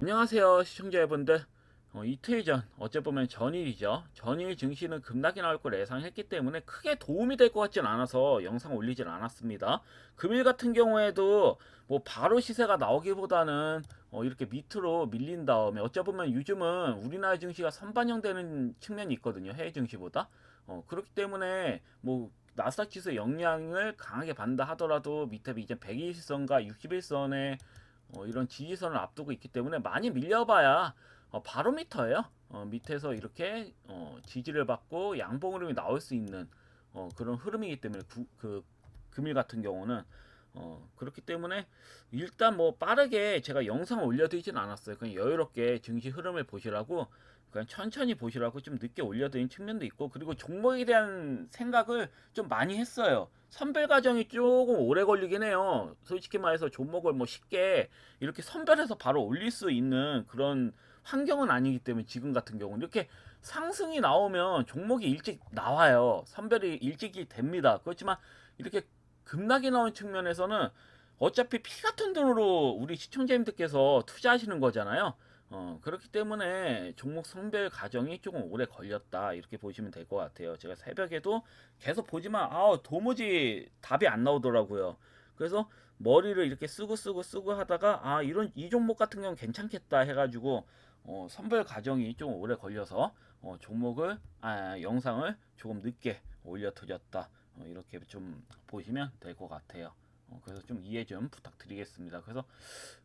안녕하세요 시청자 여러분들. 어, 이틀 전 어째 보면 전일이죠. 전일 증시는 급락이 나올 걸 예상했기 때문에 크게 도움이 될 것 같진 않아서 영상 올리질 않았습니다. 금일 같은 경우에도 뭐 바로 시세가 나오기보다는 어, 이렇게 밑으로 밀린 다음에 어째 보면 요즘은 우리나라 증시가 선반영되는 측면이 있거든요 해외 증시보다. 어, 그렇기 때문에 뭐 나스닥 지수 영향을 강하게 받는다 하더라도 밑에 이제 120선과 61선의 어, 이런 지지선을 앞두고 있기 때문에 많이 밀려봐야 어, 바로미터예요. 어, 밑에서 이렇게 어, 지지를 받고 양봉 흐름이 나올 수 있는 어, 그런 흐름이기 때문에 구, 그 금일 같은 경우는 어, 그렇기 때문에 일단 뭐 빠르게 제가 영상을 올려드리진 않았어요. 그냥 여유롭게 증시 흐름을 보시라고 그냥 천천히 보시라고 좀 늦게 올려드린 측면도 있고 그리고 종목에 대한 생각을 좀 많이 했어요. 선별 과정이 조금 오래 걸리긴 해요. 솔직히 말해서 종목을 뭐 쉽게 이렇게 선별해서 바로 올릴 수 있는 그런 환경은 아니기 때문에 지금 같은 경우는 이렇게 상승이 나오면 종목이 일찍 나와요. 선별이 일찍이 됩니다. 그렇지만 이렇게 급락이 나온 측면에서는 어차피 피 같은 돈으로 우리 시청자님들께서 투자하시는 거잖아요. 어, 그렇기 때문에 종목 선별 과정이 조금 오래 걸렸다. 이렇게 보시면 될 것 같아요. 제가 새벽에도 계속 보지만, 아 도무지 답이 안 나오더라고요. 그래서 머리를 이렇게 쓰고 쓰고 쓰고 하다가, 아, 이런, 이 종목 같은 경우는 괜찮겠다 해가지고, 어, 선별 과정이 좀 오래 걸려서, 어, 종목을, 아, 영상을 조금 늦게 올려 드렸다. 어, 이렇게 좀 보시면 될 것 같아요. 어, 그래서 좀 이해 좀 부탁드리겠습니다. 그래서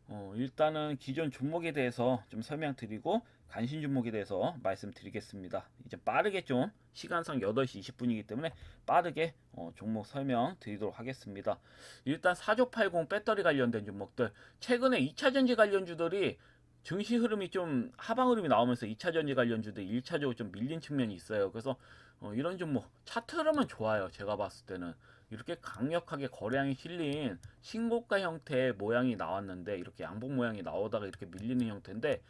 어, 일단은 기존 종목에 대해서 좀 설명드리고 간신 종목에 대해서 말씀드리겠습니다. 이제 빠르게 좀 시간상 8시 20분이기 때문에 빠르게 어, 종목 설명 드리도록 하겠습니다. 일단 4680 배터리 관련된 종목들 최근에 2차 전지 관련주들이 증시 흐름이 좀 하방 흐름이 나오면서 2차 전지 관련주들 1차적으로 좀 밀린 측면이 있어요. 그래서 어, 이런 종목 차트 흐름은 좋아요. 제가 봤을 때는 이렇게 강력하게 거래량이 실린 신고가 형태의 모양이 나왔는데 이렇게 양복 모양이 나오다가 이렇게 밀리는 형태인데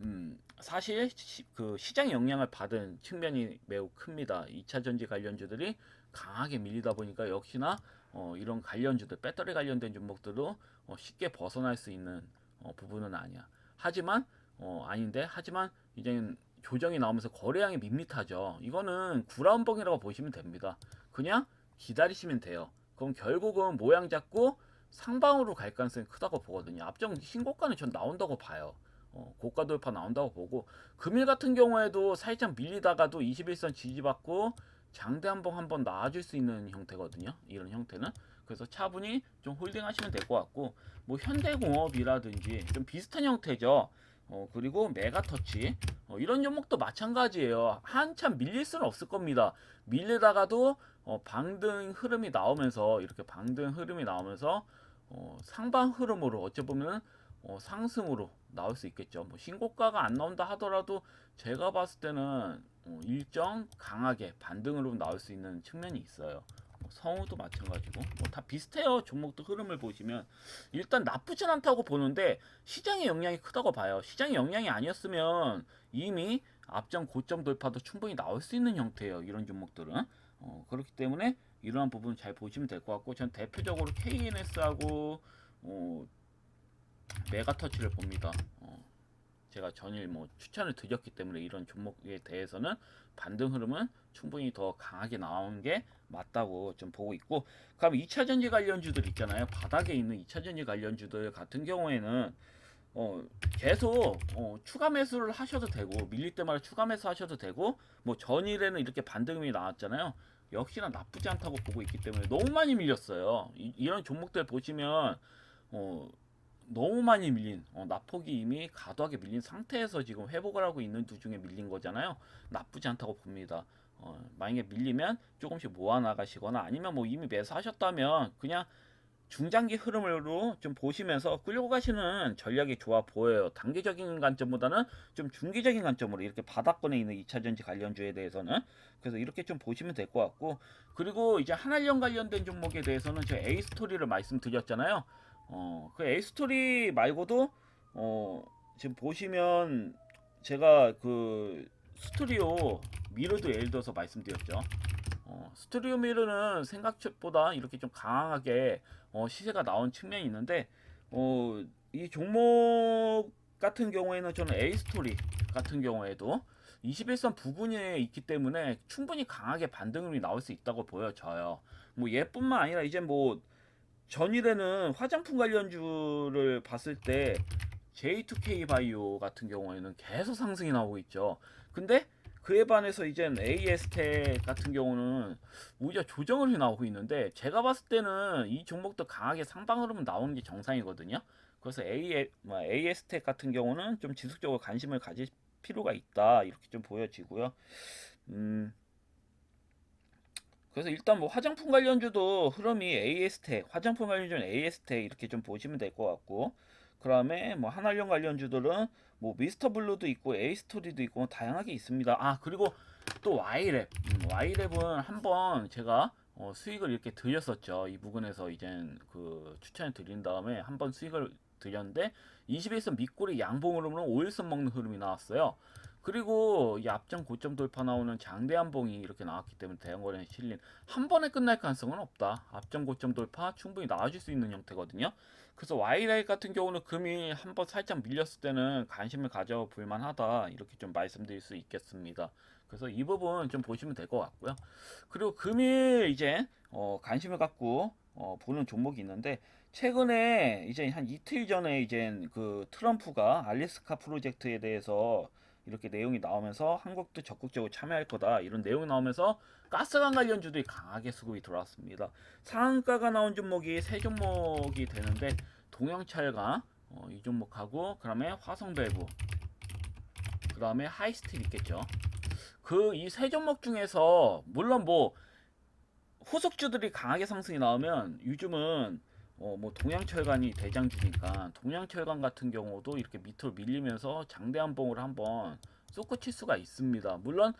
음, 사실 시, 그 시장 영향을 받은 측면이 매우 큽니다. 2차 전지 관련주들이 강하게 밀리다 보니까 역시나 어, 이런 관련주들 배터리 관련된 종목들도 어, 쉽게 벗어날 수 있는 어, 부분은 아니야. 하지만 어, 아닌데 하지만 이제는 조정이 나오면서 거래량이 밋밋하죠. 이거는 구라운봉이라고 보시면 됩니다. 그냥 기다리시면 돼요. 그럼 결국은 모양 잡고 상방으로 갈 가능성이 크다고 보거든요. 앞정 신고가는 전 나온다고 봐요. 어, 고가 돌파 나온다고 보고 금일 같은 경우에도 살짝 밀리다가도 21선 지지받고 장대 한번 한번 나와줄 수 있는 형태거든요. 이런 형태는 그래서 차분히 좀 홀딩하시면 될 것 같고 뭐 현대공업이라든지 좀 비슷한 형태죠. 어, 그리고 메가터치 어, 이런 종목도 마찬가지예요. 한참 밀릴 수는 없을 겁니다. 밀리다가도 어, 방등 흐름이 나오면서 이렇게 방등 흐름이 나오면서 어, 상방 흐름으로 어찌 보면 어, 상승으로 나올 수 있겠죠. 뭐 신고가가 안 나온다 하더라도 제가 봤을 때는 어, 일정 강하게 반등으로 나올 수 있는 측면이 있어요. 뭐 성우도 마찬가지고 뭐 다 비슷해요. 종목도 흐름을 보시면 일단 나쁘진 않다고 보는데 시장의 영향이 크다고 봐요. 시장의 영향이 아니었으면 이미 앞전 고점 돌파도 충분히 나올 수 있는 형태예요. 이런 종목들은 어, 그렇기 때문에 이러한 부분 잘 보시면 될 것 같고 전 대표적으로 KNS하고 어, 메가터치를 봅니다. 어, 제가 전일 뭐 추천을 드렸기 때문에 이런 종목에 대해서는 반등 흐름은 충분히 더 강하게 나오는 게 맞다고 좀 보고 있고 그럼 2차 전지 관련주들 있잖아요. 바닥에 있는 2차 전지 관련주들 같은 경우에는 어, 계속 어, 추가 매수를 하셔도 되고 밀릴 때마다 추가 매수 하셔도 되고 뭐 전일에는 이렇게 반등이 나왔잖아요. 역시나 나쁘지 않다고 보고 있기 때문에 너무 많이 밀렸어요. 이, 런 종목들 보시면 어, 너무 많이 밀린 어, 나폭이 이미 과도하게 밀린 상태에서 지금 회복을 하고 있는 도중에 밀린 거잖아요. 나쁘지 않다고 봅니다. 어, 만약에 밀리면 조금씩 모아 나가시거나 아니면 뭐 이미 매수하셨다면 그냥 중장기 흐름으로 좀 보시면서 끌고 가시는 전략이 좋아 보여요. 단기적인 관점보다는 좀 중기적인 관점으로 이렇게 바닥권에 있는 2차전지 관련주에 대해서는 그래서 이렇게 좀 보시면 될 것 같고 그리고 이제 한알령 관련된 종목에 대해서는 제가 A 스토리를 말씀드렸잖아요. 어, 그 A 스토리 말고도 어, 지금 보시면 제가 그 스토리오 미러도 예를 들어서 말씀드렸죠. 어, 어, 스튜디오 미르는 생각보다 이렇게 좀 강하게 어, 시세가 나온 측면이 있는데 어, 이 종목 같은 경우에는 저는 A 스토리 같은 경우에도 21선 부근에 있기 때문에 충분히 강하게 반등이 나올 수 있다고 보여져요. 뭐 얘뿐만 아니라 이제 뭐 전일에는 화장품 관련주를 봤을 때 J2K 바이오 같은 경우에는 계속 상승이 나오고 있죠. 근데 그에 반해서 이젠 AS텍 같은 경우는 오히려 조정을 나오고 있는데 제가 봤을 때는 이 종목도 강하게 상방 흐름은 나오는 게 정상이거든요. 그래서 A, 뭐 AS텍 같은 경우는 좀 지속적으로 관심을 가질 필요가 있다 이렇게 좀 보여지고요. 음, 그래서 일단 뭐 화장품 관련주도 흐름이 AS텍, 화장품 관련주는 AS텍 이렇게 좀 보시면 될 것 같고, 그 다음에 뭐 한알령 관련주들은 뭐 미스터 블루도 있고 에이스토리도 있고 다양하게 있습니다. 아 그리고 또 Y랩, 음, Y랩은 한번 제가 어, 수익을 이렇게 드렸었죠. 이 부분에서 이젠 그 추천을 드린 다음에 한번 수익을 드렸는데 21선 밑꼬리 양봉 흐름으로 5일선 먹는 흐름이 나왔어요. 그리고 이 앞전 고점 돌파 나오는 장대한 봉이 이렇게 나왔기 때문에 대형 거래는 실린 한 번에 끝날 가능성은 없다. 앞전 고점 돌파 충분히 나와줄 수 있는 형태거든요. 그래서 와이라이 같은 경우는 금이 한 번 살짝 밀렸을 때는 관심을 가져볼 만하다 이렇게 좀 말씀드릴 수 있겠습니다. 그래서 이 부분 좀 보시면 될 것 같고요. 그리고 금일 이제 어, 관심을 갖고 어, 보는 종목이 있는데 최근에 이제 한 이틀 전에 이제 그 트럼프가 알래스카 프로젝트에 대해서 이렇게 내용이 나오면서 한국도 적극적으로 참여할 거다 이런 내용이 나오면서 가스관 관련 주들이 강하게 수급이 들어왔습니다. 상한가가 나온 종목이 세 종목이 되는데 동영철강 어, 이 종목하고 그다음에 화성밸브 그다음에 하이스틸 있겠죠. 그 이 세 종목 중에서 물론 뭐 후속주들이 강하게 상승이 나오면 요즘은 어 뭐 동양철강이 대장주니까 동양철강 같은 경우도 이렇게 밑으로 밀리면서 장대한 봉을 한번 쏟고 칠 수가 있습니다. 물론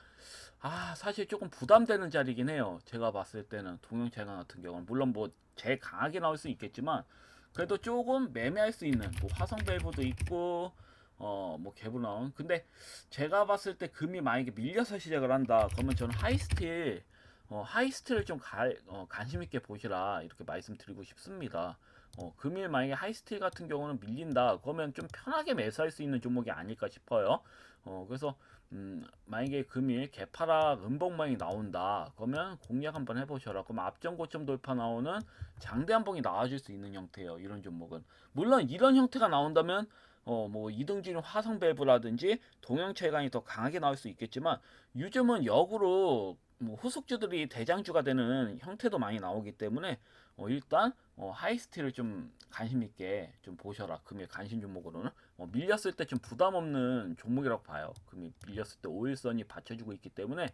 아 사실 조금 부담되는 자리긴 해요. 제가 봤을 때는 동양철강 같은 경우는 물론 뭐 제일 강하게 나올 수 있겠지만 그래도 조금 매매할 수 있는 뭐 화성밸브도 있고 어뭐 개부 나온 근데 제가 봤을 때 금이 만약에 밀려서 시작을 한다 그러면 저는 하이스틸 어, 하이스트를 좀 가, 어, 관심 있게 보시라 이렇게 말씀드리고 싶습니다. 어, 금일 만약에 하이스틸 같은 경우는 밀린다 그러면 좀 편하게 매수할 수 있는 종목이 아닐까 싶어요. 어, 그래서 음, 만약에 금일 개파락 음봉망이 나온다 그러면 공략 한번 해보셔라. 그럼 앞전 고점 돌파 나오는 장대 한봉이 나와줄 수 있는 형태예요. 이런 종목은 물론 이런 형태가 나온다면 어, 뭐, 이등진 화성밸브라든지 동양철강이 더 강하게 나올 수 있겠지만, 요즘은 역으로 뭐 후속주들이 대장주가 되는 형태도 많이 나오기 때문에 어, 일단 어, 하이스틸을 좀 관심 있게 좀 보셔라 금일 관심 종목으로는 어, 밀렸을 때 좀 부담 없는 종목이라고 봐요 금일 밀렸을 때 5일선이 받쳐주고 있기 때문에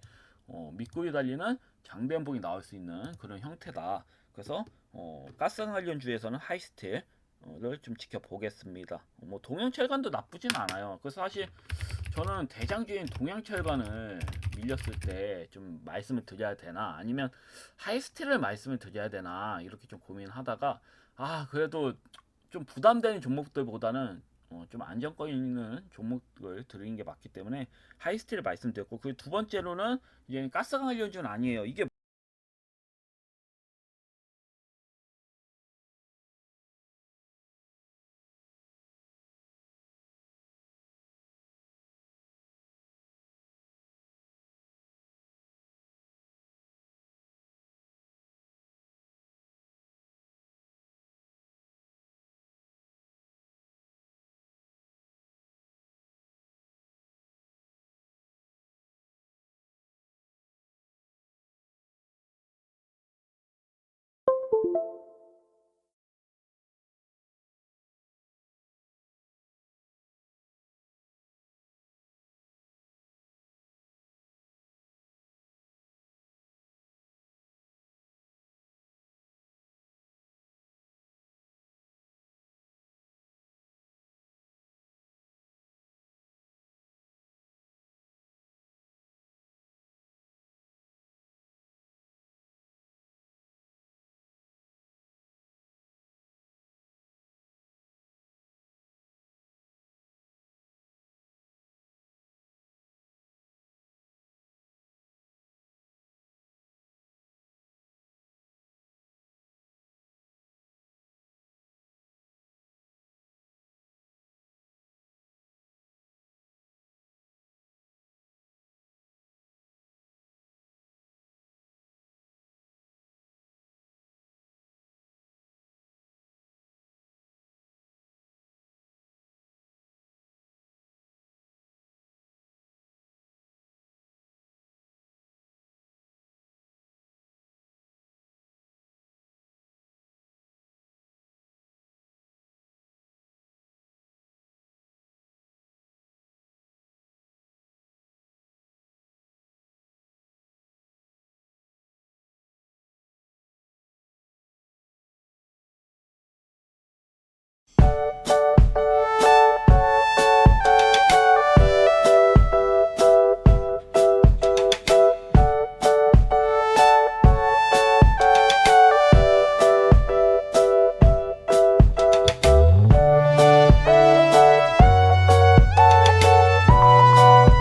어, 믿고 달리는 장대한봉이 나올 수 있는 그런 형태다 그래서 어, 가스 관련주에서는 하이스틸 를좀 지켜보겠습니다. 어, 뭐 동양철관도 나쁘진 않아요. 그래서 사실 저는 대장주인 동양철관을 밀렸을 때 좀 말씀을 드려야 되나 아니면 하이스틸을 말씀을 드려야 되나 이렇게 좀 고민하다가 아 그래도 좀 부담되는 종목들보다는 어, 좀 안정권 있는 종목을 드리는 게 맞기 때문에 하이스틸을 말씀드렸고 그 두 번째로는 이제 가스 관련주는 아니에요. 이게